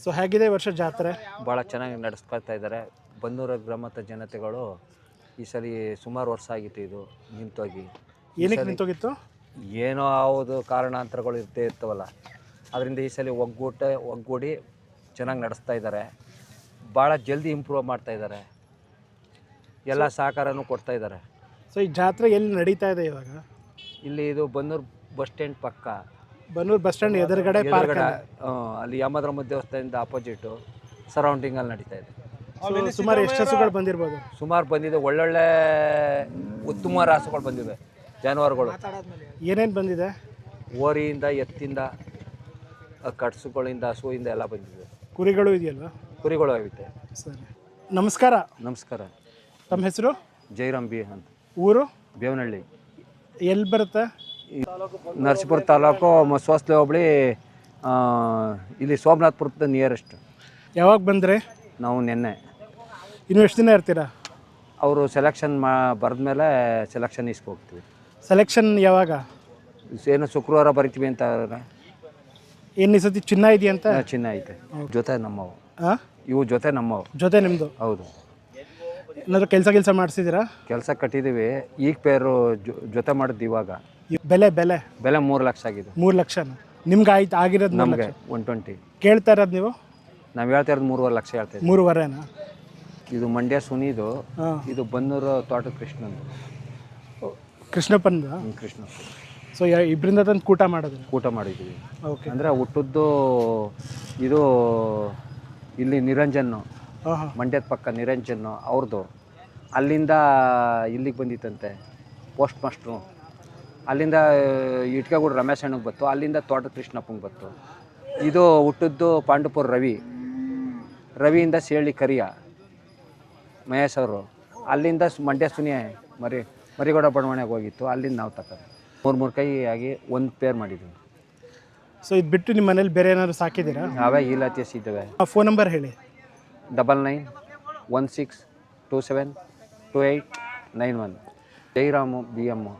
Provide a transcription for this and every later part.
So ಹೇಗಿದೆ ಈ ವರ್ಷ ಜಾತ್ರೆ? ಭಾಳ ಚೆನ್ನಾಗಿ ನಡೆಸ್ಕೊಳ್ತಾ ಇದ್ದಾರೆ. ಬನ್ನೂರ ಗ್ರಾಮದ ಜನತೆಗಳು ಈ ಸಲ ಸುಮಾರು ವರ್ಷ ಆಗಿತ್ತು ಇದು ನಿಂತೋಗಿ. ಏನಕ್ಕೆ ನಿಂತೋಗಿತ್ತು? ಏನೋ ಯಾವುದು ಕಾರಣಾಂತರಗಳು ಇರ್ತೇ ಇರ್ತವಲ್ಲ. ಅದರಿಂದ ಈ ಸಲ ಒಗ್ಗೂಟ ಒಗ್ಗೂಡಿ ಚೆನ್ನಾಗಿ ನಡೆಸ್ತಾ ಇದ್ದಾರೆ. ಭಾಳ ಜಲ್ದಿ ಇಂಪ್ರೂವ್ ಮಾಡ್ತಾ ಇದ್ದಾರೆ. ಎಲ್ಲ ಸಹಕಾರನೂ ಕೊಡ್ತಾ ಇದ್ದಾರೆ. ಸೊ ಈ ಜಾತ್ರೆ ಎಲ್ಲಿ ನಡೀತಾ ಇದೆ ಇವಾಗ? ಇಲ್ಲಿ ಇದು ಬನ್ನೂರು ಬಸ್ ಸ್ಟ್ಯಾಂಡ್ ಪಕ್ಕ. ಬನ್ನೂರು ಬಸ್ ಸ್ಟ್ಯಾಂಡ್ ಎದುರುಗಡೆ ಎದುರುಗಡೆ ಅಲ್ಲಿ. ಯಮದ್ರಮ್ಮ ದೇವಸ್ಥಾನದಿಂದ ಅಪೋಸಿಟು ಸರೌಂಡಿಂಗಲ್ಲಿ ನಡೀತಾ ಇದೆ. ಸುಮಾರು ಎಷ್ಟು ಹಸುಗಳು ಬಂದಿರ್ಬೋದು? ಸುಮಾರು ಬಂದಿದೆ. ಒಳ್ಳೊಳ್ಳೆ ಉತ್ತಮ ರಾಸುಗಳು ಬಂದಿವೆ ಜಾನುವಾರುಗಳು. ಏನೇನು ಬಂದಿದೆ? ಓರಿಯಿಂದ ಎತ್ತಿಂದ ಕಟ್ಸುಗಳಿಂದ ಹಸುವಿಂದ ಎಲ್ಲ ಬಂದಿದೆ. ಕುರಿಗಳು ಇದೆಯಲ್ಲ ಕುರಿಗಳು ಆಗುತ್ತೆ ಸರಿ. ನಮಸ್ಕಾರ. ನಮಸ್ಕಾರ. ತಮ್ಮ ಹೆಸರು? ಜೈರಾಮ್ ಬಿ ಅಂತ. ಊರು? ಬೇವನಹಳ್ಳಿ. ಎಲ್ಲಿ ಬರುತ್ತೆ? ನರಸೀಪುರ ತಾಲೂಕು ಮಸ್ವಾಸ್ಲೆ ಹೋಬಳಿ ಇಲ್ಲಿ ಸೋಮನಾಥ್ಪುರದ ನಿಯರೆಸ್ಟ್ ಯಾವಾಗ ಬಂದರೆ? ನಾವು ನಿನ್ನೆ. ಇನ್ನು ಎಷ್ಟು ದಿನ ಇರ್ತೀರಾ? ಅವರು ಸೆಲೆಕ್ಷನ್ ಮಾ ಬರೆದ್ಮೇಲೆ ಸೆಲೆಕ್ಷನ್ ಇಸ್ಕೋಗ್ತೀವಿ ಸೆಲೆಕ್ಷನ್ ಯಾವಾಗ? ಏನು ಶುಕ್ರವಾರ ಬರಿತೀವಿ ಅಂತ ಅವ್ರೆ. ಏನು ಈ ಸತಿ ಚಿನ್ನ ಇದೆಯಂತ ಚಿನ್ನ ಐತೆ. ಜೊತೆ ನಮ್ಮವು. ಹಾಂ ಇವು ಜೊತೆ ನಮ್ಮವು. ಜೊತೆ ನಿಮ್ಮದು ಹೌದು. ಏನಾದರೂ ಕೆಲಸ ಕೆಲಸ ಮಾಡಿಸಿದ್ದೀರಾ? ಕೆಲಸ ಕಟ್ಟಿದ್ದೀವಿ ಈಗ ಪೇರು ಜೊ- ಜೊತೆ ಮಾಡಿದ್ದು ಇವಾಗ. ಬೆಲೆ ಬೆಲೆ? ಬೆಲೆ ಮೂರು ಲಕ್ಷ ಆಗಿದೆ. ಮೂರು ಲಕ್ಷ ನಿಮ್ಗೆ ಆಯ್ತು ಆಗಿರೋದು ನಮಗೆ ಒನ್ ಟ್ವೆಂಟಿ ಕೇಳ್ತಾ ಇರೋದು ನೀವು? ನಾವು ಹೇಳ್ತಾ ಇರೋದು ಮೂರುವರೆ ಲಕ್ಷ ಹೇಳ್ತಾ ಇದ್ದೀವಿ. ಮೂರುವರೆನಾ? ಇದು ಮಂಡ್ಯ ಸುನಿದು ಹಾಂ. ಇದು ಬನ್ನೂರು ತೋಟದ ಕೃಷ್ಣಂದು. ಕೃಷ್ಣಪ್ಪನ ಹ್ಮ್, ಕೃಷ್ಣ. ಸೊ ಇಬ್ಬರಿಂದ ತಂದು ಕೂಟ ಮಾಡೋದು ಊಟ ಮಾಡಿದ್ದೀವಿ. ಓಕೆ ಅಂದರೆ ಹುಟ್ಟದ್ದು ಇದು ಇಲ್ಲಿ ನಿರಂಜನ್ನು ಹಾಂ ಹಾಂ. ಮಂಡ್ಯದ ಪಕ್ಕ ನಿರಂಜನ್ನು ಅವ್ರದ್ದು ಅಲ್ಲಿಂದ ಇಲ್ಲಿಗೆ ಬಂದಿತ್ತಂತೆ ಪೋಸ್ಟ್ ಮಾಸ್ಟ್ರು. ಅಲ್ಲಿಂದ ಇಟ್ಕೆಗೂಡು ರಮೇಶ್ ಅಣ್ಣಗೆ ಬತ್ತು ಅಲ್ಲಿಂದ ತೋಟ ಕೃಷ್ಣಪ್ಪಂಗೆ ಬತ್ತು ಇದು ಹುಟ್ಟಿದ್ದು ಪಾಂಡುಪುರ ರವಿ. ರವಿಯಿಂದ ಸೇಳಿ ಕರಿಯ ಮಹೇಶ್ ಅವರು. ಅಲ್ಲಿಂದ ಮಂಡ್ಯ ಸುನಿಯ ಮರಿ ಮರಿಗೌಡ ಬಡವಣೆಗೆ ಹೋಗಿತ್ತು. ಅಲ್ಲಿಂದ ನಾವು ತಕ್ಕ ಮೂರು ಮೂರು ಕೈ ಆಗಿ ಒಂದು ಪೇರ್ ಮಾಡಿದ್ವಿ. ಸೊ ಇದು ಬಿಟ್ಟು ನಿಮ್ಮ ಮನೇಲಿ ಬೇರೆ ಏನಾದ್ರು ಸಾಕಿದ್ದೀರಾ? ನಾವೇ ಇಲ್ಲ ಇದ್ದಾವೆ ಫೋನ್ ನಂಬರ್ ಹೇಳಿ. Double nine one six two seven two eight nine one. Jairam B M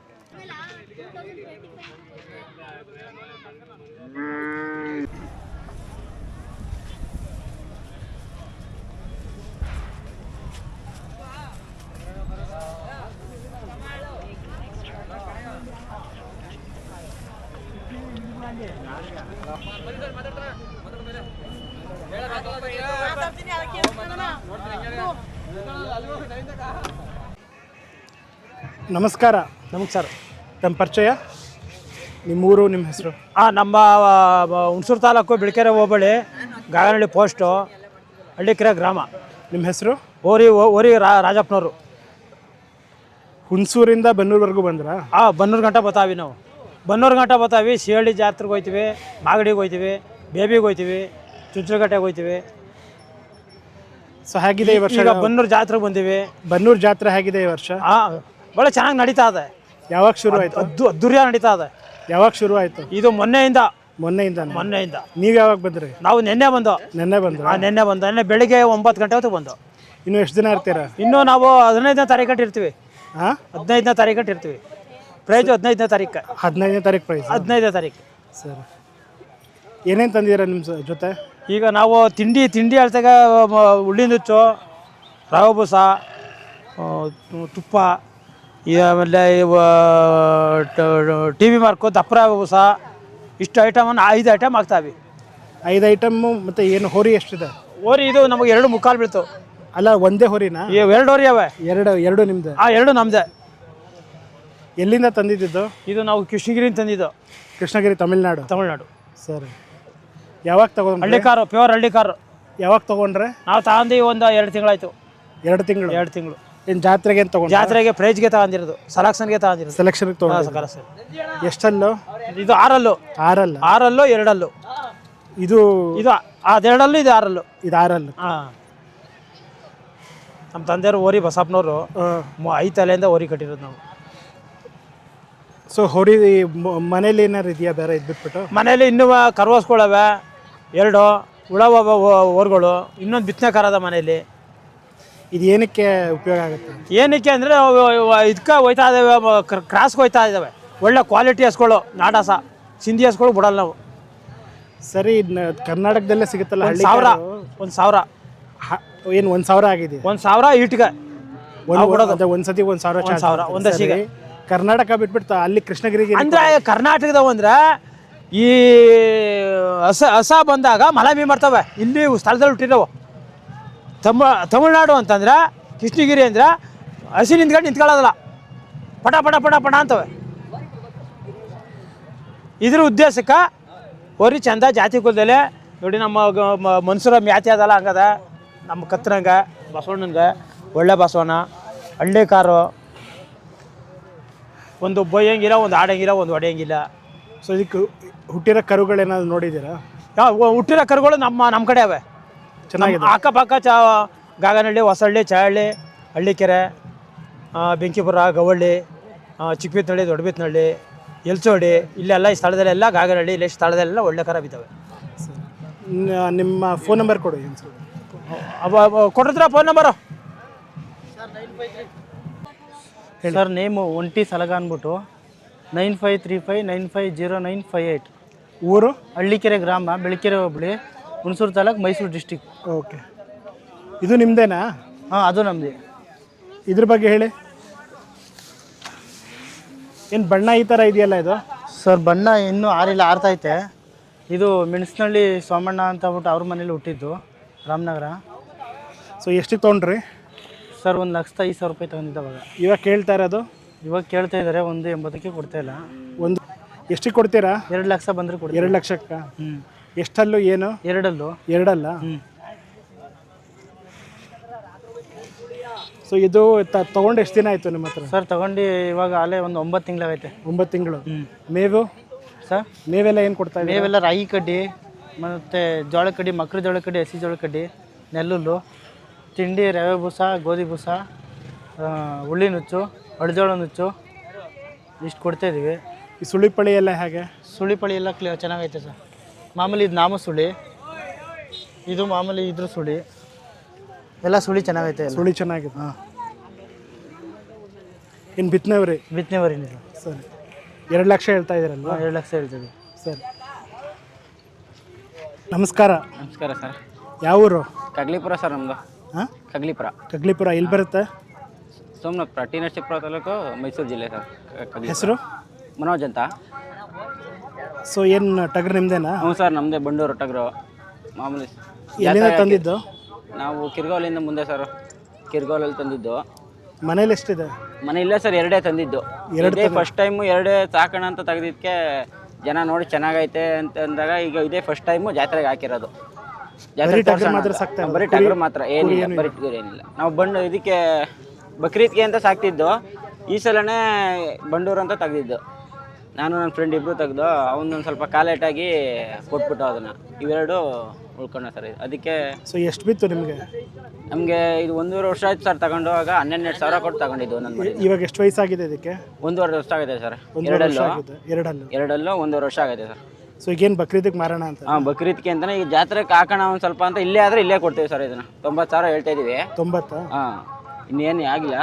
ನಮಸ್ಕಾರ. ನಮಸ್ಕಾರ. ತಮ್ಮ ಪರಿಚಯ? ನಿಮ್ಮೂರು ನಿಮ್ಮ ಹೆಸರು? ಹಾಂ ನಮ್ಮ ಹುಣಸೂರು ತಾಲೂಕು ಬಿಳಿಕೆರೆ ಹೋಬಳಿ ಗಾಗನಹಳ್ಳಿ ಪೋಸ್ಟು ಹಳ್ಳಿಕೆರೆ ಗ್ರಾಮ. ನಿಮ್ಮ ಹೆಸರು? ಓರಿ ಓರಿ ರಾ ರಾಜಪ್ಪನವರು. ಹುಣಸೂರಿಂದ ಬನ್ನೂರ್ವರೆಗೂ ಬಂದ್ರಾ? ಹಾಂ ಬನ್ನೂರು ಗಂಟೆ ಬತ್ತಾವಿ ನಾವು. ಬನ್ನೂರು ಗಂಟ ಬರ್ತಾವೆ ಶಿರಳ್ಳಿ ಜಾತ್ರೆಗೆ ಹೋಯ್ತೀವಿ ಮಾಗಡಿಗೆ ಹೋಯ್ತೀವಿ ಬೇಬಿಗೆ ಹೋಯ್ತೀವಿ ಚುಂಚನಕಟ್ಟೆಗೆ ಹೋಯ್ತೀವಿ ಸೊ ಹೇಗಿದೆ ಈ ವರ್ಷ? ಈಗ ಬನ್ನೂರು ಜಾತ್ರೆಗೆ ಬಂದೀವಿ. ಬನ್ನೂರು ಜಾತ್ರೆ ಹೇಗಿದೆ ಈ ವರ್ಷ? ಹಾಂ ಭಾಳ ಚೆನ್ನಾಗಿ ನಡೀತಾ ಇದೆ. ಯಾವಾಗ ಶುರು ಆಯ್ತು? ಅದ್ದು ಅದ್ದೂರಿಯ ನಡೀತಾ ಇದೆ. ಯಾವಾಗ ಶುರು ಆಯ್ತು? ಇದು ಮೊನ್ನೆಯಿಂದ. ಮೊನ್ನೆಯಿಂದ ಮೊನ್ನೆಯಿಂದ. ನೀವು ಯಾವಾಗ ಬಂದ್ರಿ? ನಾವು ನಿನ್ನೆ ಬಂದು. ನೆನ್ನೆ ಬಂದ್ರು? ಆ ನಿನ್ನೆ ಬಂದು. ನಿನ್ನೆ ಬೆಳಿಗ್ಗೆ ಒಂಬತ್ತು ಗಂಟೆ ಹೊತ್ತು ಬಂದು. ಇನ್ನು ಎಷ್ಟು ದಿನ ಇರ್ತೀರಾ? ಇನ್ನು ನಾವು ಹದಿನೈದನೇ ತಾರೀಕು ಇರ್ತೀವಿ ಹಾಂ ಹದಿನೈದನೇ ತಾರೀಕು ಇರ್ತೀವಿ ಪ್ರೈಜು ಹದಿನೈದನೇ ತಾರೀಕು. ಹದಿನೈದನೇ ತಾರೀಕು ಪ್ರೈಸ್. ಹದಿನೈದನೇ ತಾರೀಕು. ಸರ್. ಏನೇನು ತಂದಿದ್ದೀರಾ ನಿಮ್ಮ ಸ- ಜೊತೆ? ಈಗ ನಾವು ತಿಂಡಿ ತಿಂಡಿ ಅಳ್ತಾಗ ಉಳ್ಳಿನ ನುಚ್ಚು ರವೆ ಬೂಸ ತುಪ್ಪ ಆಮೇಲೆ ಟಿ ವಿ ಮಾರ್ಕು ದಪ್ಪ ರಾವ ಬೂಸ ಇಷ್ಟು ಐಟಮನ್ನು ಐದು ಐಟಮ್ ಆಗ್ತಾವೆ ಐದು ಐಟಮ್ಮು ಮತ್ತು ಏನು ಹೋರಿ ಎಷ್ಟಿದೆ? ಹೋರಿ ಇದು ನಮಗೆ ಎರಡು ಮುಕ್ಕಾಲು ಬೀಳ್ತು. ಅಲ್ಲ ಒಂದೇ ಹೋರಿನಾ? ಎರಡು ಹೋರಿ ಅವೆ. ಎರಡು ಎರಡು ನಿಮ್ಮದು ಆ ಎರಡು ನಮ್ಮದೇ ಎಲ್ಲಿಂದ ತಂದಿದ್ದು? ಇದು ನಾವು ಕೃಷ್ಣಗಿರಿಯಿಂದ ತಂದಿದ್ದು. ಕೃಷ್ಣಗಿರಿ ತಮಿಳ್ನಾಡು? ತಮಿಳ್ನಾಡು. ಸರಿ. ಯಾವಾಗ ತಗೊಂಡ್ರೆ? ಹಳ್ಳಿ ಕಾರು ಪ್ಯೂರ್ ಹಳ್ಳಿ ಕಾರು. ಯಾವಾಗ ತಗೊಂಡ್ರೆ? ನಾವು ತಗೊಂಡು ಒಂದು ಎರಡು ತಿಂಗಳಾಯ್ತು. ಎರಡು ತಿಂಗಳು? ಎರಡು ತಿಂಗಳು. ಏನು ಜಾತ್ರೆಗೆ ಏನು ತಗೊಂಡ್ರೆ? ಜಾತ್ರೆಗೆ ಪ್ರೈಜ್ಗೆ ತಗೊಂಡಿರೋದು. ಸೆಲೆಕ್ಷನ್ಗೆ ತಗೊಂಡಿರೋದು. ಸೆಲೆಕ್ಷನ್ ತಗೊಂಡ್ರೆ ಸರ್ ಎಷ್ಟಲ್ಲು? ಇದು ಆರಲ್ಲು. ಆರಲ್ಲ? ಆರಲ್ಲು ಎರಡಲ್ಲು. ಇದು ಇದು ಅದೆರಡಲ್ಲು ಇದು ಆರಲ್ಲು. ಇದು ಆರಲ್ಲ. ಹಾಂ. ನಮ್ಮ ತಂದೆಯವರು ಓರಿ ಬಸಪ್ಪನವರು ಐದು ತಲೆಯಿಂದ ಓರಿ ಕಟ್ಟಿರೋದು ನಾವು. ಸೊ ಹೊಡಿ ಮನೇಲಿ ಏನಾರು ಇದೆಯಾ ಬೇರೆ ಇದ್ಬಿಟ್ಬಿಟ್ಟು? ಮನೇಲಿ ಇನ್ನೂ ಕರ್ವಸ್ಗಳವೆ ಎರಡು ಉಳವ ಓರ್ಗಳು ಇನ್ನೊಂದು ಬಿತ್ತನೆ ಕರದ ಮನೇಲಿ. ಇದು ಏನಕ್ಕೆ ಉಪಯೋಗ ಆಗುತ್ತೆ? ಏನಕ್ಕೆ ಅಂದರೆ ಇದಕ್ಕೆ ಹೋಯ್ತಾ ಇದ್ದಾವೆ ಕ್ರಾಸ್ಗೆ ಹೋಯ್ತಾ ಇದ್ದಾವೆ ಒಳ್ಳೆ ಕ್ವಾಲಿಟಿ ಹಸ್ಗಳು ನಾಡಾಸ. ಸಿಂಧಿ ಹಸ್ಗಳು ಬಿಡಲ್ಲ ನಾವು. ಸರಿ ಕರ್ನಾಟಕದಲ್ಲೇ ಸಿಗುತ್ತಲ್ಲ ಸಾವಿರ. ಒಂದು ಸಾವಿರ. ಏನು ಒಂದು ಸಾವಿರ ಆಗಿದೆ? ಒಂದು ಸಾವಿರ ಇಟ್ಗೆ ಒಂದು ಸತಿ ಒಂದು ಸಾವಿರ ಸಾವಿರ ಮಾಡ್ತಾರೆ. ಕರ್ನಾಟಕ ಬಿಟ್ಬಿಟ್ಟು ಅಲ್ಲಿ ಕೃಷ್ಣಗಿರಿಗೆ ಅಂದ್ರೆ ಕರ್ನಾಟಕದವು ಅಂದ್ರೆ ಈ ಹಸ ಹಸ ಬಂದಾಗ ಮಲಾಮಿ ಮಾಡ್ತವೆ ಇಲ್ಲಿ ಸ್ಥಳದಲ್ಲಿ ಹುಟ್ಟಿದವು ತಮ್ಮ ತಮಿಳ್ನಾಡು ಅಂತಂದ್ರೆ ಕೃಷ್ಣಗಿರಿ ಅಂದ್ರೆ ಹಸಿ ನಿಂತ್ಕೊಂಡು ನಿಂತ್ಕೊಳ್ಳೋದಲ್ಲ. ಪಟ ಪಟ ಪಟ ಪಟ ಅಂತವೆ. ಇದ್ರ ಉದ್ದೇಶಕ್ಕೆ ಹೊರಿ ಚಂದ ಜಾತಿ ಕುಲದಲ್ಲಿ ನೋಡಿ ನಮ್ಮ ಮ- ಮನ್ಸೂರ ಮ್ಯಾತಿ ಅದಲ್ಲ ಹಂಗದ ನಮ್ಮ ಕತ್ರಂಗ ಬಸವಣ್ಣಂಗೆ ಒಳ್ಳೆ ಬಸವಣ್ಣ ಹಳ್ಳಿ ಕಾರು ಒಂದು ಬೊಯ್ಯಂಗಿಲ್ಲ ಒಂದು ಆಡಂಗಿಲ್ಲ ಒಂದು ಹೊಡೆಯಂಗಿಲ್ಲ ಸೊ ಇದಕ್ಕೆ ಹುಟ್ಟಿರೋ ಕರುಗಳೇನಾದ್ರು ನೋಡಿದ್ದೀರಾ? ಯಾವ ಹುಟ್ಟಿರೋ ಕರುಗಳು ನಮ್ಮ ನಮ್ಮ ಕಡೆ ಅವೆ. ಚೆನ್ನಾಗಿದೆ. ಅಕ್ಕಪಕ್ಕ ಚ ಗಾಗನಹಳ್ಳಿ ಹೊಸಹಳ್ಳಿ ಚಹಳ್ಳಿ ಹಳ್ಳಿಕೆರೆ ಬೆಂಕಿಪುರ ಗವಳ್ಳಿ ಚಿಕ್ಕಬಿತ್ನಹಳ್ಳಿ ದೊಡ್ಡಬಿತ್ನಹಳ್ಳಿ ದೊಡ್ಡಬಿತ್ನಳ್ಳಿ ಎಲ್ಚೋಡಿ ಇಲ್ಲೆಲ್ಲ ಈ ಸ್ಥಳದಲ್ಲೆಲ್ಲ ಗಾಗನಹಳ್ಳಿ ಇಲ್ಲಿ ಸ್ಥಳದಲ್ಲೆಲ್ಲ ಒಳ್ಳೆ ಕರ ಬಿದ್ದಾವೆ. ನಿಮ್ಮ ಫೋನ್ ನಂಬರ್ ಕೊಡಿ ಕೊಟ್ಟಿದ್ರ ಫೋನ್ ನಂಬರು ಸರ್ ನೇಮು ಒಂಟಿ ಸಲಗ ಅಂದ್ಬಿಟ್ಟು nine five three five nine five zero nine five eight ಊರು? ಹಳ್ಳಿಕೆರೆ ಗ್ರಾಮ ಬೆಳಕೆರೆ ಹೋಬಳಿ ಹುಣಸೂರು ತಾಲೂಕು ಮೈಸೂರು ಡಿಸ್ಟಿಕ್. ಓಕೆ. ಇದು ನಿಮ್ಮದೇನಾ ಹಾಂ ಅದು ನಮ್ಮದೇ ಇದ್ರ ಬಗ್ಗೆ ಹೇಳಿ. ಏನು ಬಣ್ಣ ಈ ಥರ ಇದೆಯಲ್ಲ ಇದು? ಸರ್ ಬಣ್ಣ ಇನ್ನೂ ಆರಿಲ್ಲ ಆರ್ತೈತೆ. ಇದು ಮೆಣಸಿನಳ್ಳಿ ಸೋಮಣ್ಣ ಅಂತ ಬಿಟ್ಟು ಅವ್ರ ಮನೇಲಿ ಹುಟ್ಟಿದ್ದು ರಾಮನಗರ. ಸೊ ಎಷ್ಟಕ್ಕೆ ತೊಗೊಂಡ್ರಿ? ಸರ್ ಒಂದು ಲಕ್ಷದ ಐದು ಸಾವಿರ ರೂಪಾಯಿ ತಗೊಂಡಿದ್ದೆ ಅವಾಗ ಇವಾಗ ಕೇಳ್ತಾ ಇರೋದು? ಇವಾಗ ಕೇಳ್ತಾ ಇದ್ದಾರೆ ಒಂದು ಎಂಬತ್ತಕ್ಕೆ ಕೊಡ್ತಾ ಇಲ್ಲ. ಒಂದು ಎಷ್ಟಕ್ಕೆ ಕೊಡ್ತೀರಾ? ಎರಡು ಲಕ್ಷ ಬಂದರೆ ಕೊಡಿ ಎರಡು ಲಕ್ಷಕ್ಕೆ? ಹ್ಞೂ ಎಷ್ಟಲ್ಲೂ ಏನು? ಎರಡಲ್ಲೂ. ಎರಡಲ್ಲ? ಹ್ಞೂ ಸೊ ಇದು ತಗೊಂಡು ಎಷ್ಟು ದಿನ ಆಯಿತು ನಿಮ್ಮ ಹತ್ರ? ಸರ್ ತಗೊಂಡು ಇವಾಗ ಅಲ್ಲೇ ಒಂದು ಒಂಬತ್ತು ತಿಂಗಳಾಗೈತೆ. ಒಂಬತ್ತು ತಿಂಗಳು? ಹ್ಞೂ ಮೇವು? ಸರ್? ಮೇವೆಲ್ಲ ಏನು ಕೊಡ್ತಾ ಇದ್ದೀರಾ? ಮೇವೆಲ್ಲ ರಾಗಿ ಕಡ್ಡಿ ಮತ್ತು ಜೋಳ ಕಡ್ಡಿ ಮಕ್ಕಳ ಜೋಳ ಕಡ್ಡಿ ಹಸಿ ಜೋಳ ಕಡ್ಡಿ ನೆಲ್ಲುಲ್ಲು. ತಿಂಡಿ ರವೆ ಬೂಸ ಗೋಧಿ ಬೂಸ ಹುಳಿ ಹುಳ್ಳಿ ನುಚ್ಚು ಅಳಜೋಳ ನುಚ್ಚು ಇಷ್ಟು ಕೊಡ್ತಾಯಿದ್ದೀವಿ ಈ ಸುಳಿಪಳಿ ಎಲ್ಲ ಹೇಗೆ? ಸುಳಿ ಪಳಿ ಎಲ್ಲ ಕ್ಲಿಯ ಚೆನ್ನಾಗೈತೆ ಸರ್. ಮಾಮೂಲಿ ಇದು ನಾಮ ಸುಳಿ. ಇದು ಮಾಮೂಲಿ ಇದ್ರ ಸುಳಿ. ಎಲ್ಲ ಸುಳಿ ಚೆನ್ನಾಗೈತೆ ಎಲ್ಲ. ಸುಳಿ ಚೆನ್ನಾಗಿದೆ. ಹಾಂ. ಇನ್ನು ಬಿತ್ತನೆವ್ರಿ ಬಿತ್ತನೆ ಬರೀನಿ ಸರ್. ಸರಿ ಎರಡು ಲಕ್ಷ ಹೇಳ್ತಾ ಇದ್ದೀರಲ್ವಾ ಹಾಂ ಎರಡು ಲಕ್ಷ ಹೇಳ್ತೀವಿ ಸರಿ. ನಮಸ್ಕಾರ. ನಮಸ್ಕಾರ ಸರ್. ಯಾವ ಊರು ಕಗ್ಲಿಪುರ ಸರ್ ನಮ್ಮದು ಹಾಂ? ಕಗ್ಲಿಪುರ. ಕಗ್ಲಿಪುರ ಎಲ್ಲಿ ಬರುತ್ತೆ? ಸೋಮನಾಥ್ಪುರ ಟಿ ನರಸೀಪುರ ತಾಲೂಕು ಮೈಸೂರು ಜಿಲ್ಲೆ ಸರ್ ಕಗ್ಲಿ ಹೆಸರು? ಮನೋಜ್ ಅಂತ. ಸೊ ಏನು ಟಗರ್ ನಿಮ್ದೇನಾ? ಹ್ಞೂ ಸರ್ ನಮ್ಮದೇ ಬಂಡೂರು ಟಗರು. ಮಾಮೂಲಿ ಎಲ್ಲಿಂದ ತಂದಿದ್ದು? ನಾವು ಕಿರ್ಗೋಲಿಂದ ಮುಂದೆ ಸರ್ ಕಿರ್ಗೋಲಲ್ಲಿ ತಂದಿದ್ದು. ಮನೇಲಿ ಎಷ್ಟಿದೆ? ಮನೆ ಇಲ್ಲೇ ಸರ್ ಎರಡೇ ತಂದಿದ್ದು. ಎರಡೇ ಫಸ್ಟ್ ಟೈಮು ಎರಡೇ ಸಾಕೋಣ ಅಂತ ತೆಗೆದಿದ್ದಕ್ಕೆ ಜನ ನೋಡಿ ಚೆನ್ನಾಗೈತೆ ಅಂತ ಅಂದಾಗ ಈಗ ಇದೇ ಫಸ್ಟ್ ಟೈಮು ಜಾತ್ರೆಗೆ ಹಾಕಿರೋದು. ಜಾತ್ರೆ ತೋರ್ಸೋಣ ಮಾತ್ರ ಅಂತ. ಸಾಕ್ತಾ ಬರೀ ಟಗರು ಮಾತ್ರ ಏನಿಲ್ಲ ಬರೀ ಟಗರು ಏನಿಲ್ಲ. ನಾವು ಬಂಡು ಇದಕ್ಕೆ ಬಕ್ರೀದ್ಗೆ ಅಂತ ಸಾಕ್ತಿದ್ದು. ಈ ಸಲನೇ ಬಂಡೂರು ಅಂತ ತೆಗ್ದಿದ್ದು. ನಾನು ನನ್ನ ಫ್ರೆಂಡ್ ಇಬ್ರು ತೆಗ್ದು ಅವನೊಂದು ಸ್ವಲ್ಪ ಕಾಲೇಟಾಗಿ ಕೊಟ್ಬಿಟ್ಟು ಅದನ್ನು. ಇವೆರಡು ಉಳ್ಕೊಂಡ ಸರ್. ಇದು ಅದಕ್ಕೆ ಸೊ ಎಷ್ಟು ಬಿತ್ತು ನಿಮಗೆ? ನಮಗೆ ಇದು ಒಂದೂವರೆ ವರ್ಷ ಆಯ್ತು ಸರ್ ತಗೊಂಡೋಗ ಹನ್ನೆರಡು ಸಾವಿರ ಕೊಟ್ಟು ತಗೊಂಡಿದ್ದು ನನ್ನ ಇವಾಗ ಎಷ್ಟು ವಯಸ್ಸಾಗಿದೆ ಇದಕ್ಕೆ? ಒಂದೂವರೆ ವರ್ಷ ಆಗಿದೆ ಸರ್. ಎರಡಲ್ಲೂ. ಆಗಿದೆ. ಎರಡಲ್ಲೂ. ಎರಡಲ್ಲೂ ಒಂದೂವರೆ ವರ್ಷ ಆಗಿದೆ ಸರ್. ಸೊ ಈಗೇನು ಬಕ್ರೀದಿಗೆ ಮಾರೋಣ ಅಂತ? ಹಾಂ ಬಕ್ರೀದ್ಗೆ ಅಂತಾನೆ ಈಗ ಜಾತ್ರೆಗೆ ಹಾಕೋಣ ಒಂದು ಸ್ವಲ್ಪ ಅಂತ ಇಲ್ಲೇ ಆದರೆ ಇಲ್ಲೇ ಕೊಡ್ತೀವಿ ಸರ್ ಇದನ್ನ. ತೊಂಬತ್ತು ಸಾವಿರ ಹೇಳ್ತಾ ಇದೀವಿ. ತೊಂಬತ್ತಾ? ಹಾಂ ಇನ್ನೇನು ಆಗಿಲ್ಲ.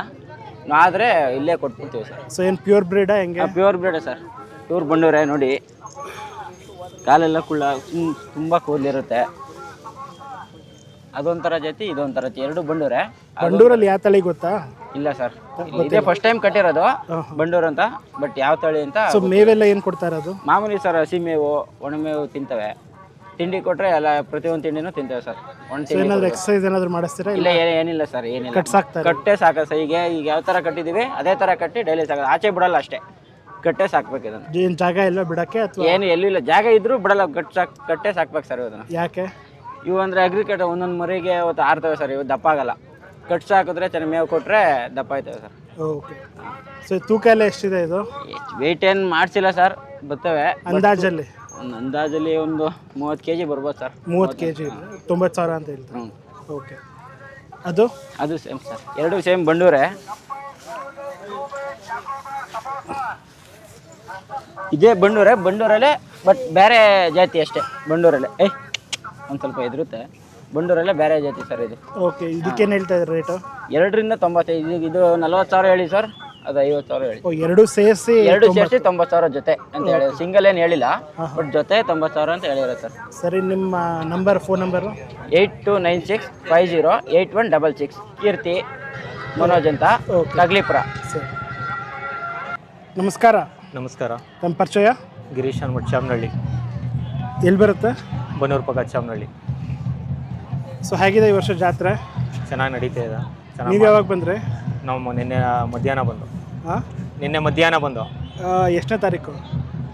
ಆದರೆ ಇಲ್ಲೇ ಕೊಟ್ಬಿಡ್ತೀವಿ ಸರ್. ಸೊ ಏನು ಪ್ಯೂರ್ ಬ್ರೀಡಾ ಹೆಂಗೆ? Pure breed sir. ಪ್ಯೂರ್ ಬಂಡೂರೆ ನೋಡಿ. ಕಾಲೆಲ್ಲ ಕುಳ್ಳ ತುಂಬ ತುಂಬ ಕೂದಲಿರುತ್ತೆ. ಅದೊಂಥರ ಜಾತಿ ಇದೊಂಥರ ಜಾತಿ. ಎರಡು ಬಂಡೂರೆ. ಬಂಡೂರಲ್ಲಿ ಯಾವ ತಳಿ ಗೊತ್ತಾ? ಇಲ್ಲ ಸರ್. ಇದೇ ಫಸ್ಟ್ ಟೈಮ್ ಕಟ್ಟಿರೋದು ಬಂಡೂರು ಅಂತ ಬಟ್ ಯಾವ ತಳಿ ಅಂತ ಸೊ ಮೇವೆಲ್ಲ ಏನು ಕೊಡ್ತಾ ಇರೋದು ಮಾಮೂಲಿ ಸರ್ ಹಸಿ ಮೇವು ಒಣಮೇವು ತಿಂತವೆ. ತಿಂಡಿ ಕೊಟ್ರೆ ಎಲ್ಲ ಪ್ರತಿಯೊಂದು ತಿಂಡಿನೂ ತಿಂತೇವೆ ಸರ್. ಒಂದು ತಿಂಡಿ ಏನಾದ್ರು ಎಕ್ಸಸೈಸ್ ಏನಾದರೂ ಮಾಡಿಸ್ತೀರಾ ಇಲ್ಲ ಏ- ಏನಿಲ್ಲ ಸರ್ ಏನಿಲ್ಲ. ಕಟ್ ಸಾಕ್ತಾರೆ? ಕಟ್ಟೆ ಸಾಕ ಸರ್. ಈಗ ಈಗ ಯಾವ ಥರ ಕಟ್ಟಿದ್ದೀವಿ ಅದೇ ಥರ ಕಟ್ಟಿ ಡೈಲಿ ಸಾಕ ಆಚೆ ಬಿಡಲ್ಲ ಅಷ್ಟೇ. ಕಟ್ಟೆ ಸಾಕ್ಬೇಕು ಇದನ್ನು. ಏನು ಜಾಗ ಇಲ್ಲ ಬಿಡಕ್ಕೆ ಅಥವಾ? ಏನು ಎಲ್ಲೂ ಇಲ್ಲ. ಜಾಗ ಇದ್ರೂ ಬಿಡಲ್ಲ. ಕಟ್ ಸಾಕ್ ಕಟ್ಟೆ ಸಾಕ್ಬೇಕು ಸರ್ ಇದನ್ನು. ಯಾಕೆ? ಇವು ಅಂದರೆ ಅಗ್ರಿಕಲ್ಚರ್ ಒಂದೊಂದು ಮರಿಗೆ ಅವತ್ತು ಆರ್ತವೆ ಸರ್ ಇವು ದಪ್ಪ ಆಗಲ್ಲ. ಕಟ್ ಹಾಕಿದ್ರೆ ಚೆನ್ನಾಗಿ ಮೇವು ಕೊಟ್ಟರೆ ದಪ್ಪ ಆಯ್ತವೆ ಸರ್ ಓಕೆ ಸೊ ತೂಕ ಎಲ್ಲ ಎಷ್ಟಿದೆ ಇದು? ವೆಯ್ಟ್ ಏನು ಮಾಡಿಸಿಲ್ಲ ಸರ್ ಬರ್ತವೆ ಅಂದಾಜಲ್ಲಿ? ಒಂದು ಅಂದಾಜಲ್ಲಿ ಒಂದು ಮೂವತ್ತು ಕೆ ಜಿ ಬರ್ಬೋದು ಸರ್ ಮೂವತ್ತು ಕೆ ಜಿ ತೊಂಬತ್ತು ಸಾವಿರ ಅಂತ ಹೇಳ್ತಾರೆ? ಹ್ಞೂ ಓಕೆ ಅದು? ಅದು ಸೇಮ್ ಸರ್ ಎರಡು ಸೇಮ್ ಬಂಡೂರೆ. ಇದೇ ಬಂಡೂರೆ ಬಂಡೂರಲ್ಲೇ ಬಟ್ ಬೇರೆ ಜಾತಿ ಅಷ್ಟೇ ಬಂಡೂರಲ್ಲೇ. ಏಯ್ ಒಂದು ಸ್ವಲ್ಪ ಎದುರುತ್ತೆ ಬಂಡೂರಲ್ಲೇ ಬೇರೆ ಜಾತಿ ಸರ್ ಇದು. ಓಕೆ ಇದಕ್ಕೇನು ಹೇಳ್ತಾ ಇದ್ದಾರೆ ರೇಟು ಎರಡರಿಂದ ತೊಂಬತ್ತೈದು ಇದು- ಇದು ನಲ್ವತ್ತು ಸಾವಿರ ಹೇಳಿ ಸರ್ ಅದು ಐವತ್ತು ಸಾವಿರ ಹೇಳಿ. ಓ ಎರಡು ಸೇರಿಸಿ ಎರಡು ಸೇರಿಸಿ ತೊಂಬತ್ತು ಸಾವಿರ ಜೊತೆ ಅಂತ ಹೇಳಿ ಸಿಂಗಲ್ ಏನು ಹೇಳಿಲ್ಲ ಬಟ್ ಜೊತೆ ತೊಂಬತ್ತು ಸಾವಿರ ಅಂತ ಹೇಳಿರೋ ಸರ್. ಸರಿ ನಿಮ್ಮ number phone number eight two nine six five zero eight one double six. Keerthi Manoj ಅಂತ Okay. ಕಗ್ಲಿಪುರ. ಸರಿ. ನಮಸ್ಕಾರ. ನಮಸ್ಕಾರ. ತಮ್ಮ ಪರಿಚಯ? ಗಿರೀಶ್ ಅನ್ಬಿಟ್ಟು ಚಾಮನಹಳ್ಳಿ ಎಲ್ಲಿ ಬರುತ್ತೆ? ಬನ್ನೂರು ಪಕ್ಕ ಚಾಮನಹಳ್ಳಿ. ಸೊ ಹೇಗಿದೆ ಈ ವರ್ಷ ಜಾತ್ರೆ? ಚೆನ್ನಾಗಿ ನಡೀತಾ ಇದೆ. ಚೆನ್ನಾಗಿ ನೀವು ಯಾವಾಗ ಬಂದರೆ? ನಾವು ನಿನ್ನೆ ಮಧ್ಯಾಹ್ನ ಬಂದು. ಹಾಂ ನಿನ್ನೆ ಮಧ್ಯಾಹ್ನ ಬಂದು. ಎಷ್ಟನೇ ತಾರೀಕು?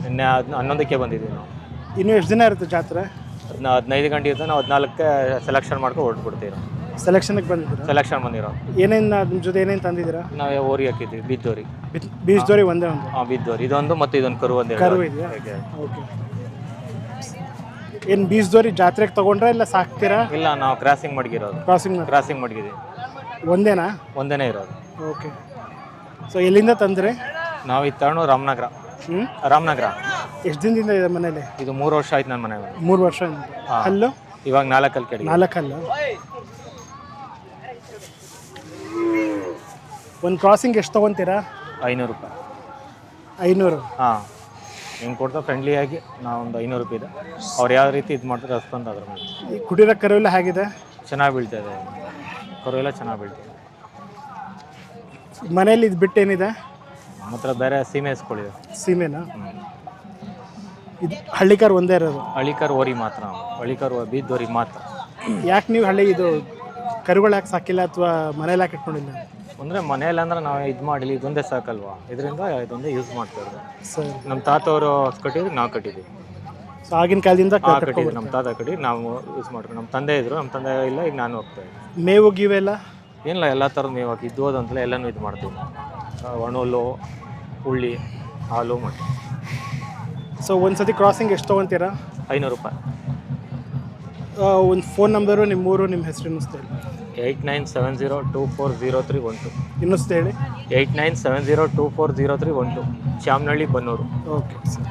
ನಿನ್ನೆ ಹದ್ ಹನ್ನೊಂದಕ್ಕೆ ಬಂದಿದ್ದೀವಿ ನಾವು. ಇನ್ನೂ ಎಷ್ಟು ದಿನ ಇರುತ್ತೆ ಜಾತ್ರೆ? ಹದಿನ ಹದಿನೈದು ಗಂಟೆ ಇದ್ದು ನಾವು ಹದಿನಾಲ್ಕಕ್ಕೆ ಸೆಲೆಕ್ಷನ್ ಮಾಡ್ಕೊಂಡು ಹೊರಟ್ಬಿಡ್ತೀವಿ ಸೆಲೆಕ್ಷನ್ಗೆ ಬಂದಿದ್ದೀರಾ? ಸೆಲೆಕ್ಷನ್ ಬಂದಿರೋ ಏನೇನು ನಿಮ್ಮ ಜೊತೆ ಏನೇನು ತಂದಿದ್ದೀರಾ? ನಾವು ಓರಿ ಹಾಕಿದ್ವಿ ಬಿದ್ದೋರಿ ಬಿ- ಬೀಜದೋರಿ ಒಂದೇ ಒಂದು? ಹಾಂ ಬಿದ್ದೋರಿ ಇದೊಂದು ಮತ್ತು ಇದೊಂದು ಕರು ಒಂದು ಕರು ಇದೆಯಾ? ಓಕೆ. ಏನು ಬೀಜದೋರಿ ಜಾತ್ರೆಗೆ ತಗೊಂಡ್ರಾ ಇಲ್ಲ ಸಾಕ್ತೀರಾ? ಇಲ್ಲ ನಾವು ಕ್ರಾಸಿಂಗ್ ಮಡಗಿರೋದು. ಕ್ರಾಸಿಂಗ್ ಕ್ರಾಸಿಂಗ್ ಮಡಗಿದ್ದೀವಿ ಒಂದೇನಾ? ಒಂದೇನೇ ಇರೋದು. ಓಕೆ. ಸೊ ಎಲ್ಲಿಂದ ತಂದ್ರಿ? ನಾವು ಇದು ತಗೊಂಡು ರಾಮನಗರ. ಹ್ಞೂ ರಾಮನಗರ. ಎಷ್ಟು ದಿನದಿಂದ ಇದೆ ಮನೇಲಿ? ಇದು ಮೂರು ವರ್ಷ ಆಯ್ತು ನನ್ನ ಮನೆಗೆ ಮೂರು ವರ್ಷ ಅಲ್ಲು ಇವಾಗ ನಾಲ್ಕಲ್ಲಿ ಕೇಳಿ ನಾಲ್ಕಲ್ಲ ಒಂದು ಕ್ರಾಸಿಂಗ್ ಎಷ್ಟು ತೊಗೊತೀರಾ? ಐನೂರು ರೂಪಾಯಿ. ಐನೂರು. ಹಾಂ. ಹಿಂಗೆ ಕೊಡ್ತಾ ಫ್ರೆಂಡ್ಲಿಯಾಗಿ ನಾವು ಒಂದು ಐನೂರು ರೂಪಾಯಿ ಇದೆ. ಅವ್ರು ಯಾವ ರೀತಿ ಇದು ಮಾಡ್ತಾರೆ ರೆಸ್ಪಾನ್ಸ್ ಅದ್ರ ಮೇಲೆ. ಈ ಕುಟೀರ ಕರುವೆಲ್ಲ ಹೇಗಿದೆ? ಚೆನ್ನಾಗಿ ಬೀಳ್ತಾ ಇದೆ ಕರುವೆಲ್ಲ ಚೆನ್ನಾಗಿ ಬೀಳ್ತಿದೆ. ಮನೇಲಿ ಇದು ಬಿಟ್ಟು ಏನಿದೆ? ನಮ್ಮ ಹತ್ರ ಬೇರೆ ಸೀಮೆ ಇಸ್ಕೊಳ್ಳಿದೆ ಸೀಮೆನಾ? ಇದು ಹಳ್ಳಿಕಾರ್ ಒಂದೇ ಇರೋದು? ಹಳ್ಳಿಕಾರ್ ಓರಿ ಮಾತ್ರ ಹಳ್ಳಿಕಾರ್ ಬೀದ್ದೋರಿ ಮಾತ್ರ. ಯಾಕೆ ನೀವು ಹಳ್ಳಿ ಇದು ಕರುಗಳು ಯಾಕೆ ಸಾಕಿಲ್ಲ ಅಥವಾ ಮನೇಲಿ ಯಾಕೆ ಇಟ್ಕೊಂಡಿಲ್ಲ? ಅಂದರೆ ಮನೇಲಿ ಅಂದ್ರೆ ನಾವು ಇದು ಮಾಡಿಲ್ಲ ಇದೊಂದೇ ಸಾಕಲ್ವಾ? ಇದರಿಂದ ಇದೊಂದೇ ಯೂಸ್ ಮಾಡ್ತಾ ಇರೋದು ಸರಿ. ನಮ್ಮ ತಾತವರು ಕಟ್ಟಿದ್ರು ನಾವು ಕಟ್ಟಿದ್ವಿ. ಸೊ ಆಗಿನ ಕಾಲದಿಂದ ಕಟ್ಟಿದ್ರು. ನಮ್ಮ ತಾತ ಕಟ್ಟಿ ನಾವು ಯೂಸ್ ಮಾಡ್ಕೊಂಡು ನಮ್ಮ ತಂದೆ ಇದ್ರು ನಮ್ಮ ತಂದೆ ಇಲ್ಲ ಈಗ ನಾನು ಹೋಗ್ತಾ ಇದ್ದೀನಿ. ಮೇವು ಗೀವೆಲ್ಲ ಏನಿಲ್ಲ ಎಲ್ಲ ಥರದ ಮೇವು ಹಾಕಿ ಇದ್ದು ಅಂತಲೇ ಎಲ್ಲನೂ ಇದು ಮಾಡ್ತೀವಿ. ಆ, ಒಣಹುಲ್ಲು ಹುಳ್ಳಿ ಹಾಲು ಮತ್ತು ಸೊ ಒಂದ್ಸತಿ ಕ್ರಾಸಿಂಗ್ ಎಷ್ಟು ತೊಗೊತೀರಾ? ಐನೂರು ರೂಪಾಯಿ. ಒಂದು ಫೋನ್ ನಂಬರು ನಿಮ್ಮೂರು ನಿಮ್ಮ ಹೆಸರು ಅನ್ನಿಸ್ತಾ eight nine seven zero two four zero three one two. ಇನ್ನಿಸ್ತಾ ಹೇಳಿ. Eight nine seven zero two four zero three one two. Shamanahalli Bannur. Okay. Sir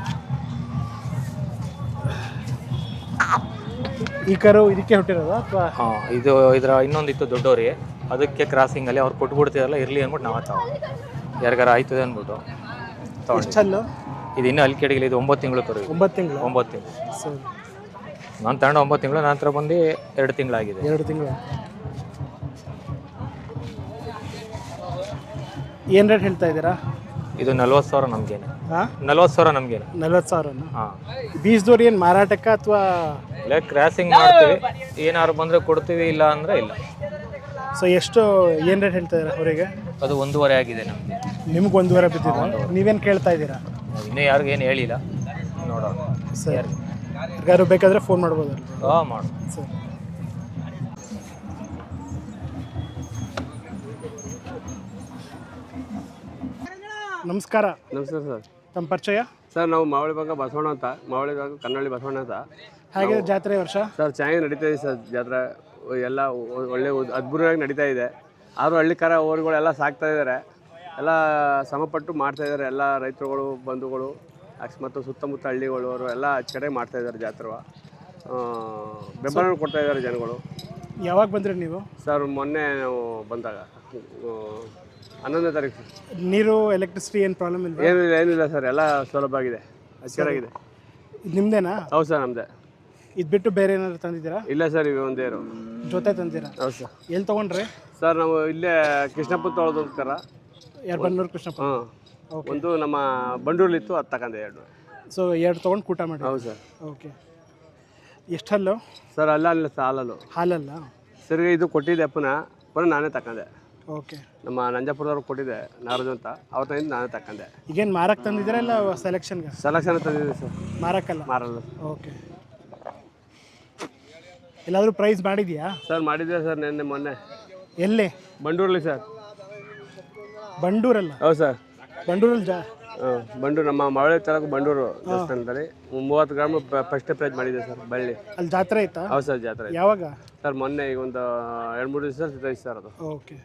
ಈ ಕರು ಇದಕ್ಕೆ ಹುಟ್ಟಿರೋದಾ ಅಥವಾ? ಹಾಂ ಇದು ಇದರ ಇನ್ನೊಂದಿತ್ತು ದೊಡ್ಡೋರಿ ಅದಕ್ಕೆ ಕ್ರಾಸಿಂಗಲ್ಲಿ ಅವ್ರು ಕೊಟ್ಬಿಡ್ತಿರಲ್ಲ ಇರಲಿ ಅಂದ್ಬಿಟ್ಟು ನಾವು ತಾವು ಯಾರಿಗಾರ ಆಯ್ತದೆ ಅಂದ್ಬಿಟ್ಟು ತಗೊಂಡು ಎಷ್ಟಲ್ಲು ಇದು ಇನ್ನೂ ಅಲ್ಲಿ ಕೆಡಗಿಲ್ಲ ಇದು ಒಂಬತ್ತು ತಿಂಗಳು ಕರು ಇದು. ಒಂಬತ್ತು ತಿಂಗಳು? ಒಂಬತ್ತು ತಿಂಗಳು. ಸರಿ. ನಾನು ತಗೊಂಡು ಒಂಬತ್ತು ತಿಂಗಳು ನಂತರ ಬಂದು ಎರಡು ತಿಂಗಳಾಗಿದೆ. ಎರಡು ತಿಂಗಳು? ಏನು ರೇಟ್ ಹೇಳ್ತಾ ಇದ್ದೀರಾ? ಇದು ನಲ್ವತ್ತು ಸಾವಿರ ನಮಗೇನೆ. ಹಾಂ? ನಲ್ವತ್ತು ಸಾವಿರ ನಮಗೇನೆ. ನಲ್ವತ್ತು ಸಾವಿರ ಹಾಂ. ಬೀಜದವ್ರು ಏನು ಮಾರಾಟಕ್ಕೆ ಅಥವಾ ಇಲ್ಲ ಕ್ರಾಸಿಂಗ್ ಮಾಡ್ತೀವಿ. ಏನಾದ್ರು ಬಂದರೆ ಕೊಡ್ತೀವಿ ಇಲ್ಲ ಅಂದರೆ ಇಲ್ಲ. ಸೊ ಎಷ್ಟು ಏನು ರೇಟ್ ಹೇಳ್ತಾ ಇದ್ದೀರಾ ಅವರಿಗೆ? ಅದು ಒಂದೂವರೆ ಆಗಿದೆ ನಮಗೆ. ನಿಮ್ಗೆ ಒಂದೂವರೆ ಬಿದ್ದಿದೆ. ನೀವೇನು ಕೇಳ್ತಾ ಇದ್ದೀರಾ? ಇನ್ನೂ ಯಾರಿಗೂ ಏನು ಹೇಳಿಲ್ಲ. ನೋಡೋಣ. ಸರಿ. ಯಾರು? ಬೇಕಾದರೆ ಫೋನ್ ಮಾಡ್ಬೋದು ಹಾಂ ಮಾಡು ಸರಿ. ನಮಸ್ಕಾರ. ನಮಸ್ಕಾರ ಸರ್. ತಮ್ಮ ಪರಿಚಯ? ಸರ್ ನಾವು ಮಾವಳಿ ಭಾಗ ಬಸವಣ್ಣ ಅಂತ. ಮಾವಳಿ ಭಾಗ ಕನ್ನಡಿ ಬಸವಣ್ಣ ಅಂತ. ಹಾಗೆ ಜಾತ್ರೆ ವರ್ಷ? ಸರ್ ಚೆನ್ನಾಗಿ ನಡೀತಾ ಇದೆ ಸರ್ ಜಾತ್ರೆ. ಎಲ್ಲ ಒಳ್ಳೆ ಅದ್ಭುತವಾಗಿ ನಡೀತಾ ಇದೆ. ಆದರೂ ಹಳ್ಳಿಕಾರ ಓರುಗಳೆಲ್ಲ ಸಾಕ್ತಾ ಇದ್ದಾರೆ. ಎಲ್ಲ ಸಮಪಟ್ಟು ಮಾಡ್ತಾ ಇದ್ದಾರೆ ಎಲ್ಲ ರೈತರುಗಳು ಬಂಧುಗಳು ಮತ್ತು ಸುತ್ತಮುತ್ತ ಹಳ್ಳಿಗಳು ಅವರು ಎಲ್ಲ ಅಚ್ಚಡೆ ಮಾಡ್ತಾ ಇದ್ದಾರೆ ಜಾತ್ರೆ. ಬೆಂಬಲ ಕೊಡ್ತಾ ಇದ್ದಾರೆ ಜನಗಳು. ಯಾವಾಗ ಬಂದ್ರಿ ನೀವು? ಸರ್ ಮೊನ್ನೆ ನಾವು ಬಂದಾಗ ಹನ್ನೊಂದನೇ ತಾರೀಕು ಸರ್. ನೀರು ಎಲೆಕ್ಟ್ರಿಸಿಟಿ ಏನು ಪ್ರಾಬ್ಲಮ್ ಇಲ್ಲ ಏನಿಲ್ಲ ಏನಿಲ್ಲ ಸರ್ ಎಲ್ಲ ಸೌಲಭ್ಯ ಆಗಿದೆ. ಅಚ್ಚರಾಗಿದೆ ಇದು ನಿಮ್ದೇನಾ? ಹೌದು ಸರ್ ನಮ್ಮದೇ ಇದು ಬಿಟ್ಟು ಬೇರೆ ಏನಾದ್ರು ತಂದಿದ್ದೀರಾ? ಇಲ್ಲ ಸರ್ ಇವೆ ಒಂದೇ ಇರೋ ಜೊತೆ ತಂದಿರಾ? ಹೌದು ಸರ್. ಎಲ್ಲಿ ತೊಗೊಂಡ್ರಿ? ಸರ್ ನಾವು ಇಲ್ಲೇ ಕೃಷ್ಣಪ್ಪ ತೊಳೆದು ಹೋಗ್ತಾರ? ಎರಡು ಬನ್ನೂರು ಕೃಷ್ಣಪ್ಪ ಹಾಂ ಓಕೆ ಒಂದು ನಮ್ಮ ಬಂಡೂರಲ್ಲಿತ್ತು ಅದು ತಗೊಂಡೆ ಎರಡು. ಸೊ ಎರಡು ತೊಗೊಂಡು ಕೂಟ ಮಾಡಿ. ಹೌದು ಸರ್. ಓಕೆ ಎಷ್ಟಲ್ಲು ಸರ್ ಅಲ್ಲ ಅಲ್ಲ ಸರ್ ಹಾಲಲ್ಲು. ಹಾಲಲ್ಲ? ಸರ್ ಇದು ಕೊಟ್ಟಿದ್ದೆ ಪುನಃ ಪುನಃ ನಾನೇ ತಗೊಂಡೆ. ಓಕೆ. ನಮ್ಮ ನಂಜಾಪುರದವ್ರು ಕೊಟ್ಟಿದ್ದೆ ನಾರದು ಅಂತ. ಅವ್ರ ತಂದಿದ್ದು ನಾನೇ ತಕ್ಕಂದೆ. ಈಗೇನು ಮಾರಕ್ಕೆ ತಂದಿದ್ದೀರಾ ಇಲ್ಲ ಸೆಲೆಕ್ಷನ್ಗೆ ಸೆಲೆಕ್ಷನ್ ತಂದಿದ್ದೆ ಸರ್. ಮಾರಕ್ಕಲ್ಲ ಮಾರಲ್ಲ. ಓಕೆ. ಎಲ್ಲಾದರೂ ಪ್ರೈಸ್ ಮಾಡಿದ್ಯಾ? ಸರ್ ಮಾಡಿದ್ದೆ ಸರ್ ನಿನ್ನೆ ಮೊನ್ನೆ. ಎಲ್ಲಿ? ಬಂಡೂರಲ್ಲಿ ಸರ್. ಬಂಡೂರಲ್ಲ? ಹೌದು ಸರ್. ಬಂಡೂರಲ್ಲಿ ಜಾ ಹಾಂ ಬಂಡೂರು ನಮ್ಮ ಮಳೆ ತಾಲೂಕು ಬಂಡೂರು ದೇವಸ್ಥಾನದಲ್ಲಿ ಮೂವತ್ತು ಗ್ರಾಮ್ ಫಸ್ಟ್ ಪ್ರೈಸ್ ಮಾಡಿದೆ ಸರ್ ಬಳ್ಳಿ. ಅಲ್ಲಿ ಜಾತ್ರೆ ಆಯ್ತಾ? ಹೌದು ಸರ್ ಜಾತ್ರೆ ಯಾವಾಗ? ಸರ್ ಮೊನ್ನೆ ಈಗ ಒಂದು ಎರಡು ಮೂರು ದಿವಸ ಸರ್ ಅದು. ಓಕೆ.